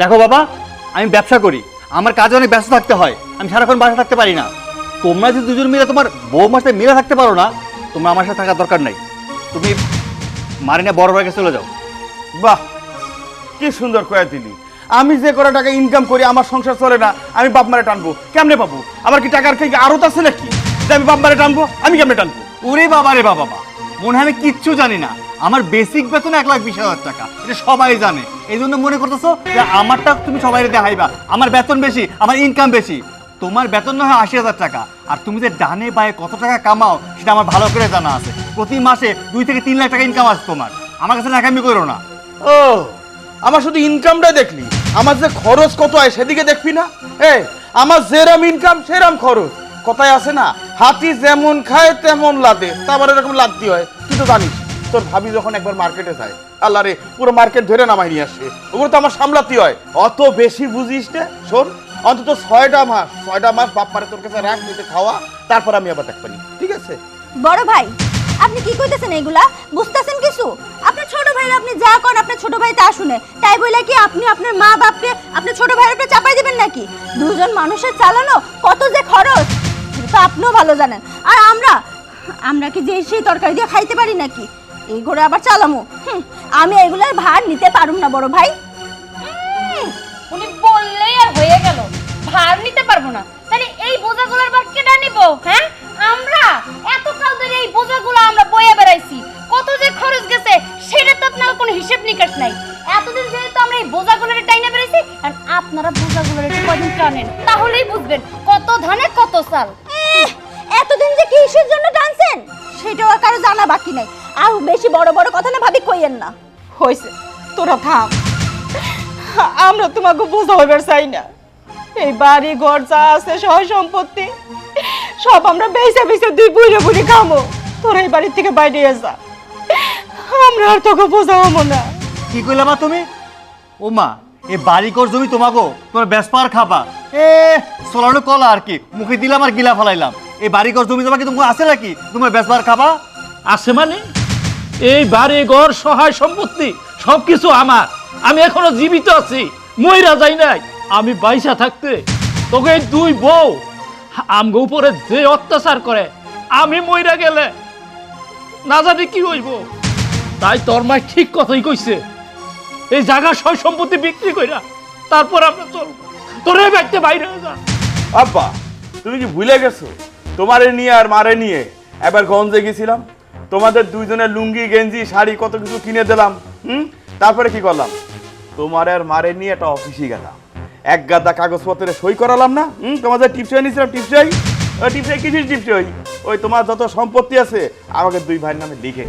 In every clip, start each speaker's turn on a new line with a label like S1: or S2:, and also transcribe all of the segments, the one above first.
S1: দেখো বাবা আমি ব্যবসা করি আমার কাজে অনেক ব্যস্ত থাকতে হয় আমি সারাক্ষণ বাসা থাকতে পারি না। তোমরা যদি দুজন মিলে তোমার বৌমার সাথে মিলে থাকতে পারো না তোমরা আমার সাথে থাকার দরকার নাই। তুমি মারিনা বড় ভাইকে চলে যাও।
S2: বাহ কি সুন্দর কয়ে দিলি। আমি যে করে টাকা ইনকাম করি আমার সংসার চলে না আমি বাপ মারে টানবো। কেমনে পাবো? আমার কি টাকার কি আরত আছে নাকি? যে আমি বাপ মারে টানবো আমি কেমনে টানবো?
S1: ওরে বাবা রে বাবা বাবা মনে হয় আমি কিচ্ছু জানি না। আমার বেসিক বেতন এক লাখ বিশ হাজার টাকা। এটা সবাই জানে। এই জন্য মনে করতেছো যে আমারটা তুমি সবাই দেখাইবা। আমার বেতন বেশি, আমার ইনকাম বেশি। তোমার বেতন না হয় আশি হাজার টাকা। আর তুমি যে ডানে বায়ে কত টাকা কামাও, সেটা আমার ভালো করে জানা আছে। প্রতি মাসে দুই থেকে তিন লাখ টাকা ইনকাম আছে তোমার। আমার কাছে নাকামি করো না।
S2: ও, আমার শুধু ইনকামটা দেখলি। আমার যে খরচ কত হয় সেদিকে দেখবি না? এ, আমার যেরাম ইনকাম সেরাম খরচ। কথায় আছে না, হাতি যেমন খায় তেমন লাদে। তারপর এরকম লাদতে হয়। তুই তো জানিস। তোর ভাবি যখন একবার মার্কেটে যায়, আল্লাহ রে, পুরো মার্কেট ধরে নামাই নিয়ে আসে ওগুলো তো আমার সামলাতে হয়। অত বেশি বুঝিস নে, শোন, অন্তত ছয়টা মাস ছয়টা মাস বাপ মারে তোর কাছে রাখ নিতে খাওয়া, তারপর আমি আবার দেখবানি ঠিক আছে?
S3: বড় ভাই, আপনি কি কইতেছেন এগুলা? বুঝতেছেন কিছু? আপনার ছোট ভাই আপনি যা করেন আপনার ছোট ভাই তা শুনে। তাই বলে কি আপনি আপনার মা বাপকে আপনার ছোট ভাইয়ের উপরে চাপাই দিবেন নাকি? দুজন মানুষের চালানো কত যে খরচ! তো আপনিও ভালো জানেন। আর আমরা আমরা কি যে সেই তরকারি দিয়ে খাইতে পারি নাকি? এই করে আবার চালামু। আমি এগুলার ভার নিতে পারুম না, বড় ভাই।
S4: উনি বললেই আর হয়ে গেল। ভার নিতে পারব না। তাহলে এই বোঝাগুলোর ভার কেটে নিব হ্যাঁ? আমরা? এত কাল ধরে এই বোঝাগুলো আমরা বয়ে বেড়াইছি। কত যে খরচ গেছে, সেটা তো আপনার কোনো হিসেব নিকাশ নাই। এতদিন যেহেতু আমরা এই বোঝাগুলোর টাইনে বেড়াইছি, আর আপনারা বোঝাগুলোর একটু কদিন টানেন, তাহলেই বুঝবেন কত ধানে কত চাল।
S3: আর কারও জানা বাকি নাই। আর বেশি বড় বড় কথা না ভাবি কইয়েন না।
S5: হয়েছে তোরা থাম। আমরা তোমাকে বোঝা হইবার চাই না। এই বাড়ি ঘর যা আছে সহায় সম্পত্তি সব আমরা বেঁচে বেঁচে দুই বুড়ে বুড়ি খামো। তোরা এই বাড়ির থেকে বাইরে যা। আমরা আর তোকে বোঝা হব না।
S1: কি কইলা মা তুমি? ও মা এ বাড়িকর জমি তোমাগো তোমার বেসপার খাবা। এ সোলানো কলা আর কি মুখে দিলাম আর গিলা ফেলাইলাম। এই বাড়িকর জমি তোমাকে তোমার আছে নাকি? তোমার বেসপার খাবা?
S6: আছে মানে? এই বাড়ি, ঘর, সহায়, সম্পত্তি, সবকিছু আমার। আমি এখনও জীবিত আছি, মইরা যাই নাই। আমি বাইসা থাকতে তোকে দুই বউ, আমগো উপরে যে অত্যাচার করে, আমি মইরা গেলে না জানি কি হইব। তাই তোর মা ঠিক কথাই কইছে, এই জায়গা সয় সম্পত্তি বিক্রি কইরা তারপর আমরা চলবো তোরে বাইতে বাইরে যা।
S2: আব্বা, তুমি কি ভুলে গেছো? তোমারে নিয়ে আর মারে নিয়ে এবার গঞ্জে গেছিলাম? তোমাদের দুইজনের লুঙ্গি, গেঞ্জি, শাড়ি, কত কিছু কিনে দিলাম, হুম? তারপরে কি করলাম? তোমার আর মারে নিয়ে একটা অফিসে গেলাম। এক গাদা কাগজপত্রে সই করালাম না, হুম? তোমাদের টিপসই নিয়েছিলাম টিপসই? ওই টিপসই, কিসির টিপসই? ওই তোমার যত সম্পত্তি আছে, আমাকে দুই ভাইয়ের নামে লিখে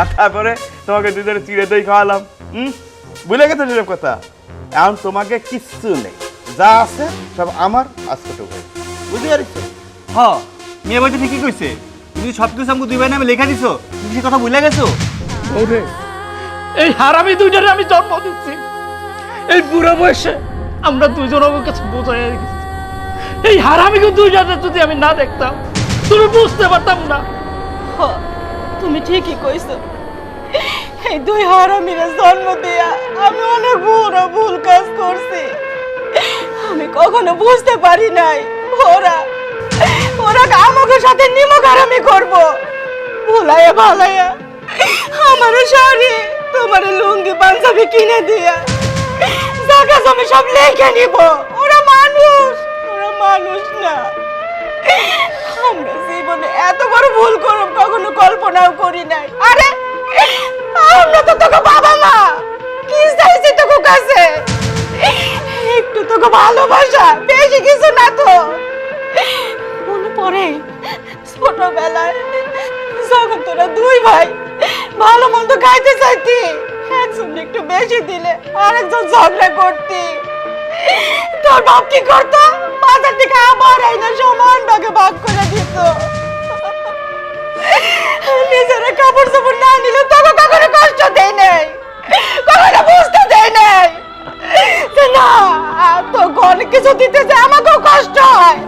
S2: আর তারপরে তোমাকে দুজনে চিড়ে দই খাওয়ালাম, হুম? ভুলে গেছো সেসব কথা? এখন তোমাকে কিচ্ছু নেই। যা আছে সব আমার আজকেটুকু বুঝতে পারিস
S1: হ্যাঁ মেয়ে বলতে ঠিকই কইছে। তুমি সব কিছু আমাকে দুই ভাই নামে লেখা দিছো। তুমি সে কথা ভুলে গেছো?
S6: ওরে এই হারামি দুইটারে আমি জন্ম দিচ্ছি। এই বুড়ো বয়সে আমরা দুজন আমার কাছে বোঝা হয়ে গেছি এই হারামিকে দুইটারে যদি আমি না দেখতাম তুমি বুঝতে পারতাম না।
S5: হ, তুমি ঠিকই কইছো। এই দুই হারামিরে জন্ম দেয়া আমি অনেক বড় ভুল কাজ করছি। আমি কখনো বুঝতে পারি নাই ওরা ওরা আমাকে সাথে নিমক হারামি করব। ভুলাইয়া ভালাইয়া আমার শাড়ি তোমার লুঙ্গি, পাঞ্জাবি কিনে দিয়া। জায়গা জমি সব লেখে নিব। ওরা মানুষ ওরা মানুষ না। আমরা জীবনে এত বড় ভুল করব, কখনো কল্পনাও করি নাই। আরে, আমরা তো তোকে বাবা মা। কি চাইছি তোকে কাছে? একটু তোকে ভালোবাসা, বেশি কিছু না তো। মনে ছোটবেলায় যখন তোরা দুই ভাই ভালো মন্দ খাইতে চাইতি। একজন একটু বেশি দিলে আরেকজন ঝগড়া করতি। তোর বাপ কি করতো? বাজার থেকে আবার আইনা সমান ভাগে ভাগ করে দিত। নিজেরা কাপড় চোপড় না নিলে তোকে কখনো কষ্ট দেয় নাই। কখনো বুঝতে দেয় নাই। না তো অনেক কিছু দিতে যে আমাকেও কষ্ট হয়।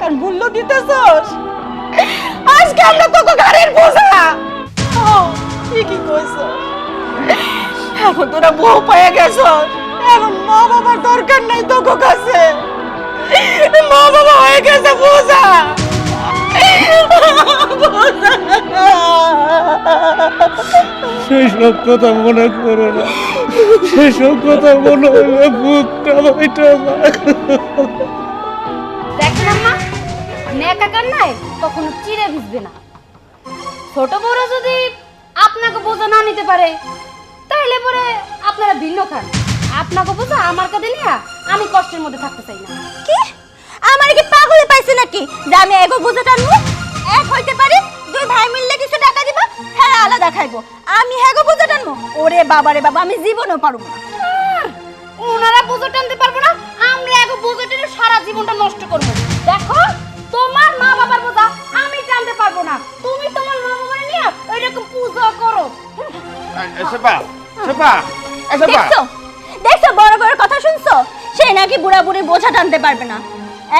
S5: টাকার মূল্য দিতেছ আজকে আমরা তোকে গাড়ির বোঝা। কি কইছ। এখন তোরা বউ পেয়ে গেছ এখন মা বাবার দরকার নাই তোকে কাছে। মা বাবা হয়ে গেছে, বোঝা।
S6: সেসব কথা মনে করো না। সেসব কথা মনে হলে বুকটা
S4: নেকা কান্নায় কখনো চিড়ে ভিজবে না। ছোট বড় যদি আপনাকে বোঝা না নিতে পারে তাহলে পরে আপনারা ভিন্ন খান। আপনাকে বোঝা আমার কাঁধে নিয়ে আমি কষ্টের মধ্যে থাকতে চাই না।
S3: কি? আমার কি পাগলে পাইছে নাকি? যে আমি এগো বুঝে টানবো? এক হইতে পারি দুই ভাই মিললে কিছু টাকা দিবা হ্যাঁ আলাদা খাইবো। আমি হেগো বুঝে টানবো? ওরে বাবা রে বাবা আমি জীবনও পারব না।
S4: ওনারা বোঝা টানতে পারব না আমরা এক বোঝা টেনে সারা জীবনটা নষ্ট করব। দেখো তোমার মা বাবার বোঝা আমি জানতে পারব না। তুমি তোমার মা বাবার নিয়ে ওইরকম পূজা করো।
S2: সেপা এ সেপা
S3: দেখছ? বড় বড় কথা শুনছো? সে নাকি বুড়া বুড়ি বোঝা টানতে পারবে না।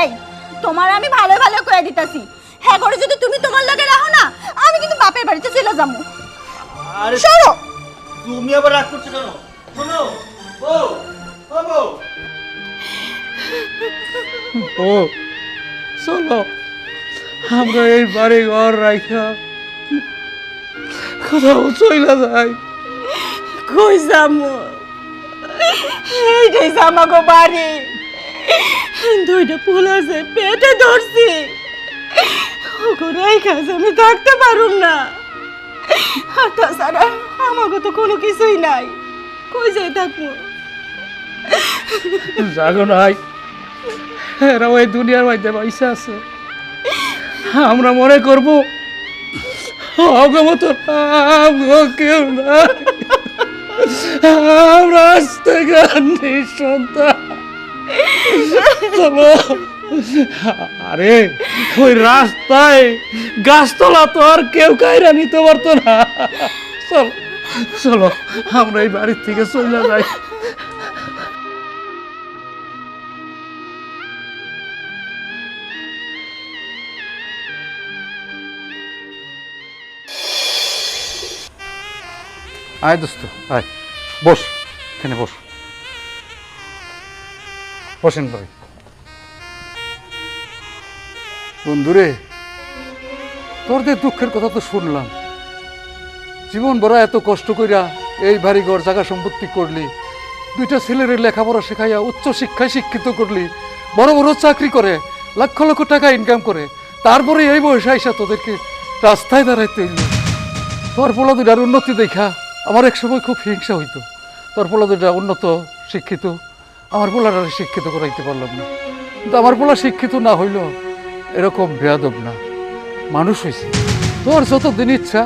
S3: এই তোমার আমি ভালো ভালো কয়ে দিতাছি। হ্যাঁ করে যদি তুমি তোমার লগে রাখো না আমি কিন্তু বাপের বাড়িতে চলে যাব।
S1: আরে
S3: সরো!
S1: তুমি আবার রাগ করছ কেন? শোনো ও ও
S6: ও চলো আমরা এই বাড়ি ঘর রাখা কোথাও চইলা যাই।
S5: কই যামু? এইটাই জামাগো বাড়ি। দুইটা ফুল আছে পেটে ধরছি ওগো রাইখা আছে, আমি থাকতে পারুম না। আর তাছাড়া আমাকে তো কোনো কিছুই নাই। কই যাই থাকব
S6: জাগো নাই। এরা ওই দুনিয়ার মধ্যে পয়সা আছে। আমরা মনে করব, অগমত কেউ নাই। আমরা আরে, ওই রাস্তায় গাছতলা তো আর কেউ কায়রা নিতে পারতো না। চলো চলো, আমরা এই বাড়ির থেকে চলে যাই।
S7: আয় দোস্ত, আয়। বস, এখানে বস। বসেন ভাই। বন্ধুরে তোরদের দুঃখের কথা তো শুনলাম। জীবন ভরা এত কষ্ট কইরা এই বাড়ি ঘর জায়গা সম্পত্তি করলি, দুইটা ছেলের লেখাপড়া শেখাইয়া উচ্চ শিক্ষায় শিক্ষিত করলি, বড় বড় চাকরি করে লক্ষ লক্ষ টাকা ইনকাম করে, তারপরে এই বয়সে আইসা তোদেরকে রাস্তায় দাঁড়াইতে তোর পোলা দুটার উন্নতি দেখা আমার এক সময় খুব হিংসা হইতো। তোর পোলা দুটা উন্নত, শিক্ষিত। আমার পোলাটা শিক্ষিত করাইতে পারলাম না। কিন্তু আমার পোলা শিক্ষিত না হইল এরকম বেয়াদব না। মানুষ হয়েছে তোর যত দিন ইচ্ছা,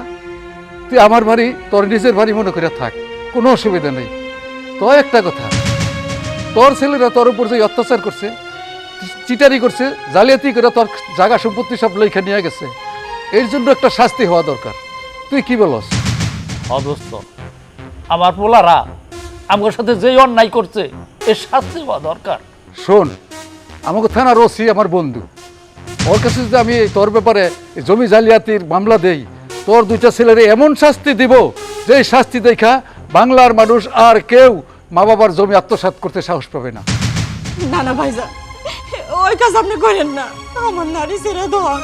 S7: তুই আমার বাড়ি, তোর নিজের বাড়ি মনে করে থাক। কোনো অসুবিধা নেই। তো একটা কথা, তোর ছেলেরা তোর উপর যে অত্যাচার করছে, চিটারি করছে, জালিয়াতি করে তোর জায়গা সম্পত্তি সব লেখা নিয়ে গেছে, এর জন্য একটা শাস্তি হওয়া দরকার। তুই কি বলস?
S6: অবস্থ। আমার পোলারা আমার সাথে যেই অন্যায় করছে এর শাস্তি হওয়া দরকার।
S7: শোন আমাকে থানার ওসি আমার বন্ধু। ওর কাছে যদি আমি তোর ব্যাপারে জমি জালিয়াতির মামলা দেই তোর দুইটা ছেলের এমন শাস্তি দিব যে শাস্তি দেখা বাংলার মানুষ আর কেউ মা বাবার জমি আত্মসাৎ করতে সাহস পাবে না।
S5: না না ভাইজা ওই কাজ আপনি করেন না। আমার নারী ছেড়ে ধর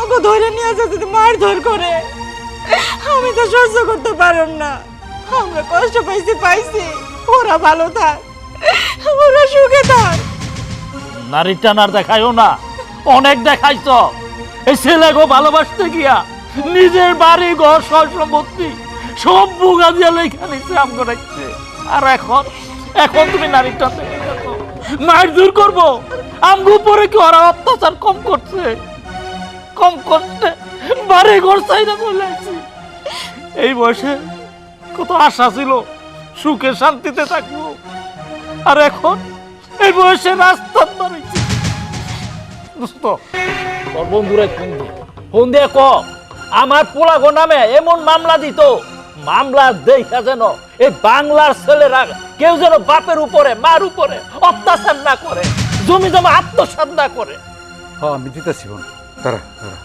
S5: ওগো ধরে নিয়ে আসে যদি মার ধর করে। আমি তো সহ্য করতে পারুম না। আমরা কষ্ট পাইছি পাইছি। ওরা ভালো থাক। ওরা সুখে থাক।
S6: নারী টানার দেখাইও না। অনেক দেখাইছ। এই ছেলে গো ভালোবাসতে গিয়া নিজের বাড়ি, ঘর, সব সম্পত্তি, সব বুগা দিয়ে লেখা নিচ্ছে আমগো রাখছে। আর এখন এখন তুমি নারী টানতে মার দূর করব। আমগো উপরে কি ওরা অত্যাচার কম করছে। কম করছে। বাড়ি ঘর চাইনা চলে আসছি। বয়সে কত আশা ছিল সুখে শান্তিতে থাকব। আর এখন এই বয়সে রাস্তা বাড়াইছে দোস্ত। তোর বন্ধুরা ফোন দে। ফোন দিয়ে ক আমার পোলাগো নামে এমন মামলা দিত মামলা দেখা যেন এই বাংলার ছেলেরা কেউ যেন বাপের উপরে মার উপরে অত্যাচার না করে জমি জমা আত্মসাৎ না করে।
S7: হ্যাঁ আমি দিতেছি বোন তারা তারা